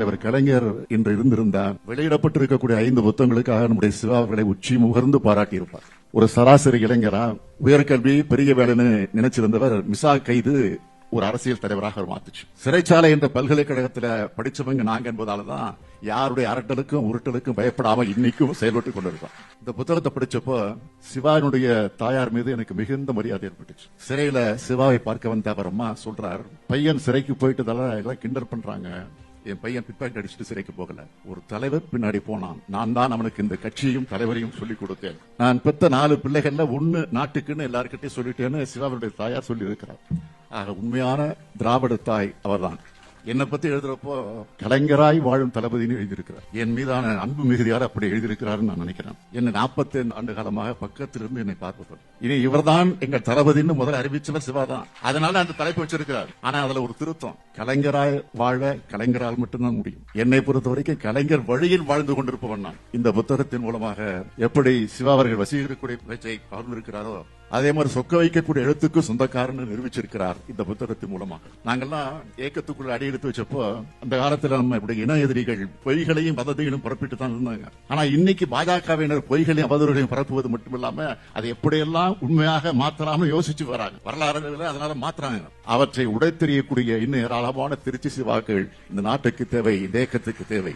தலைவர் கலைஞர் இன்று இருந்திருந்தார். வெளியிடப்பட்டிருக்கக்கூடிய ஐந்து புத்தகங்களுக்காக நம்முடைய சிவா அவர்களை உச்சி முகர்ந்து பாராட்டியிருப்பார். ஒரு சராசரி இளைஞரா உயர்கல்வி பெரிய வேலைன்னு நினைச்சிருந்தவர் மிசா கைது ஒரு அரசியல் தலைவராக மாத்துச்சு. சிறைச்சாலை என்ற பல்கலைக்கழகத்துல படிச்சவங்க நாங்க என்பதாலதான் யாருடைய அரட்டலுக்கும் உருட்டலுக்கும் பயப்படாம இன்னைக்கும் செயல்பட்டு கொண்டிருக்கோம். இந்த புத்தகத்தை படிச்சப்போ சிவாவினுடைய தாயார் மீது எனக்கு மிகுந்த மரியாதை ஏற்பட்டுச்சு. சிறையில சிவாவை பார்க்க வந்த அவர் அம்மா சொல்றார் பையன் சிறைக்கு போயிட்டதால எல்லாம் கிண்டல் பண்றாங்க. என் பையன் பிட்பாக்கெட் அடிச்சுட்டு சிறைக்கு போகல. ஒரு தலைவர் பின்னாடி போனான். நான் தான் அவனுக்கு இந்த கட்சியையும் தலைவரையும் சொல்லிக் கொடுத்தேன். நான் பெத்த நாலு பிள்ளைகள்ல ஒண்ணு நாட்டுக்குன்னு எல்லாருக்கிட்டையும் சொல்லிட்டேன்னு சிவாவுடைய தாயார் சொல்லி இருக்கிறார் ஆக உண்மையான திராவிட தாய் அவர்தான். என்னை பத்தி எழுதுறப்போ கலைஞராய் வாழும் தளபதினு எழுதியிருக்கிறார். என் மீதான அன்பு மிகுதியார் அப்படி எழுதியிருக்கிறாருன்னு நான் நினைக்கிறேன். என்ன 45 ஆண்டு காலமாக பக்கத்திலிருந்து என்னை பார்ப்பவர். இனி இவர்தான் எங்கள் தளபதினு முதல்ல அறிவிச்சவர் சிவா தான் அதனால அந்த தலைப்பு வச்சிருக்கிறார். ஆனா அதுல ஒரு திருத்தம். கலைஞராய் வாழ கலைஞரால் மட்டும்தான் முடியும். என்னை பொறுத்த வரைக்கும் கலைஞர் வழியில் வாழ்ந்து கொண்டிருப்பவன் நான். இந்த புத்தகத்தின் மூலமாக எப்படி சிவா அவர்கள் வசீகரக்கூடிய பேச்சை பகிர்ந்திருக்கிறாரோ அதே மாதிரி சொக்க வைக்கக்கூடிய எழுத்துக்கு சொந்தக்காரன்னு நிரூபிச்சிருக்கிறார் இந்த புத்தகத்தின் மூலமா நாங்கெல்லாம் ஏக்கத்துக்குள்ள அடி எடுத்து வச்சப்போ அந்த காலத்துல நம்ம இப்படி இன எதிரிகள் பொய்களையும் வதந்திகளையும் புறப்பிட்டு தான் இருந்தாங்க. ஆனா இன்னைக்கு பாஜகவினர் பொய்களையும் அவதூறுகளையும் பரப்புவது மட்டும் இல்லாம அதை எப்படியெல்லாம் உண்மையாக மாத்தலாம்னு யோசிச்சு வராங்க. வரலாறு அதனால மாத்துறாங்க. அவற்றை உடைத்தெறியக்கூடிய இன்னும் ஏராளமான திருச்சி சிவாக்கள் இந்த நாட்டுக்கு தேவை இந்த ஏக்கத்துக்கு தேவை.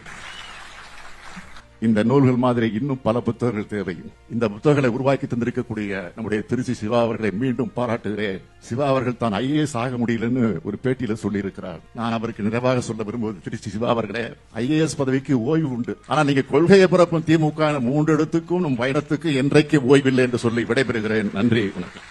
இந்த நூல்கள் மாதிரி இன்னும் பல புத்தகங்கள் தேவை இந்த புத்தகங்களை உருவாக்கி தந்திருக்கக்கூடிய நம்முடைய திருச்சி சிவா அவர்களை மீண்டும் பாராட்டுகிறேன். சிவா அவர்கள் தான் ஐஏஎஸ் ஆக முடியலன்னு ஒரு பேட்டியில சொல்லியிருக்கிறார். நான் அவருக்கு நிறைவாக சொல்ல விரும்புவது திருச்சி சிவா அவர்களே ஐஏஎஸ் பதவிக்கு ஓய்வு உண்டு. ஆனா நீங்க கொள்கையை பிறப்பும் திமுக மூன்று இடத்துக்கும் நம் பயணத்துக்கு என்றைக்கு ஓய்வில்லை என்று சொல்லி விடைபெறுகிறேன். நன்றி வணக்கம்.